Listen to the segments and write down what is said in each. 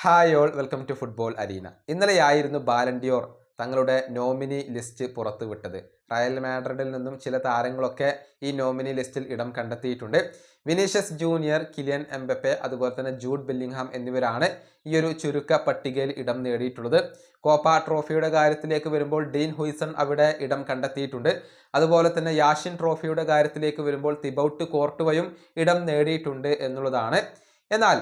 Hi all welcome to football arena ഇന്നലെയായിരുന്നു Ballon d'Or തങ്ങളുടെ nominee list പുറത്തുവിട്ടത് റയൽ മാഡ്രിഡിൽ നിന്നും ചില താരങ്ങളൊക്കെ ഈ നോമിനി ലിസ്റ്റിൽ ഇടം കണ്ടെത്തിയിട്ടുണ്ട്. വിനീഷ്യസ് ജൂനിയർ കിലിയൻ എംബപ്പെ അതുപോലെ തന്നെ ജൂഡ് ബില്ലിംഗ്ഹാം എന്നിവരാണ് ഈ ഒരു ചുരുക്ക പട്ടികയിൽ ഇടം നേടിയിട്ടുള്ളത്. കോപ്പ ട്രോഫിയുടെ കാര്യത്തിലേക്ക് വരുമ്പോൾ ഡീൻ ഹുയ്സൺ അവിടെ ഇടം കണ്ടെത്തിയിട്ടുണ്ട്. അതുപോലെ തന്നെ യാഷിൻ ട്രോഫിയുടെ കാര്യത്തിലേക്ക് വരുമ്പോൾ തിബൌട്ട് കോർട്ടുവയും ഇടം നേടിയിട്ടുണ്ട് എന്നുള്ളതാണ്. എന്നാൽ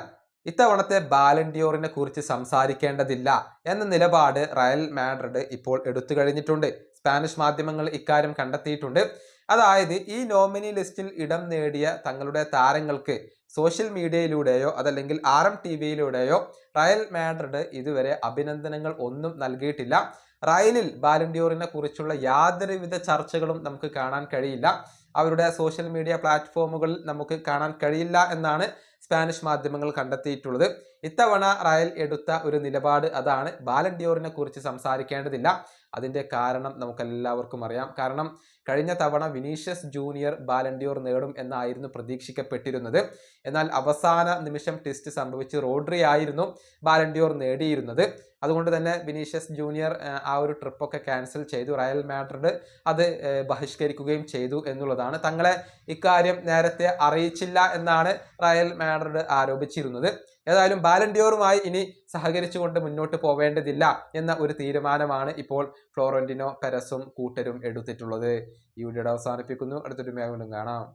ഇത്തവണത്തെ ബാലൻഡിയോറിനെ കുറിച്ച് സംസാരിക്കേണ്ടതില്ല എന്ന നിലപാട് റയൽ മാഡ്രിഡ് ഇപ്പോൾ എടുത്തു കഴിഞ്ഞിട്ടുണ്ട്. സ്പാനിഷ് മാധ്യമങ്ങൾ ഇക്കാര്യം കണ്ടെത്തിയിട്ടുണ്ട്. അതായത് ഈ നോമിനി ലിസ്റ്റിൽ ഇടം നേടിയ തങ്ങളുടെ താരങ്ങൾക്ക് സോഷ്യൽ മീഡിയയിലൂടെയോ അതല്ലെങ്കിൽ ആർ എം ടി വിയിലൂടെയോ റയൽ മാഡ്രിഡ് ഇതുവരെ അഭിനന്ദനങ്ങൾ ഒന്നും നൽകിയിട്ടില്ല. റയലിൽ ബാലൻഡിയോറിനെ കുറിച്ചുള്ള യാതൊരുവിധ ചർച്ചകളും നമുക്ക് കാണാൻ കഴിയില്ല. അവരുടെ സോഷ്യൽ മീഡിയ പ്ലാറ്റ്ഫോമുകളിൽ നമുക്ക് കാണാൻ കഴിയില്ല എന്നാണ് സ്പാനിഷ് മാധ്യമങ്ങൾ കണ്ടെത്തിയിട്ടുള്ളത്. ഇത്തവണ റയൽ എടുത്ത ഒരു നിലപാട് അതാണ്. ബാലൻഡിയോറിനെ കുറിച്ച് സംസാരിക്കേണ്ടതില്ല. അതിന്റെ കാരണം നമുക്കെല്ലാവർക്കും അറിയാം. കാരണം കഴിഞ്ഞ തവണ വിനീഷ്യസ് ജൂനിയർ ബാലൻഡിയോർ നേടും എന്നായിരുന്നു പ്രതീക്ഷിക്കപ്പെട്ടിരുന്നത്. എന്നാൽ അവസാന നിമിഷം ടെസ്റ്റ് സംഭവിച്ച് റോഡ്രി ആയിരുന്നു ബാലൻഡിയോർ നേടിയിരുന്നത്. അതുകൊണ്ട് തന്നെ വിനീഷ്യസ് ജൂനിയർ ആ ഒരു ട്രിപ്പൊക്കെ ക്യാൻസൽ ചെയ്തു. റയൽ മാഡ്രിഡ് അത് ബഹിഷ്കരിക്കുകയും ചെയ്തു എന്നുള്ളതാണ്. തങ്ങളെ ഇക്കാര്യം നേരത്തെ അറിയിച്ചില്ല എന്നാണ് റയൽ മാഡ്രിഡ് ആരോപിച്ചിരുന്നത്. ഏതായാലും ബാലൻഡിയോറുമായി ഇനി സഹകരിച്ചുകൊണ്ട് മുന്നോട്ട് പോവേണ്ടതില്ല എന്ന ഒരു തീരുമാനമാണ് ഇപ്പോൾ ഫ്ലോറന്റിനോ പെരസും കൂട്ടരും എടുത്തിട്ടുള്ളത്. ഈ വീഡിയോ അവസാനിപ്പിക്കുന്നു. അടുത്തൊരു വീണ്ടും കാണാം.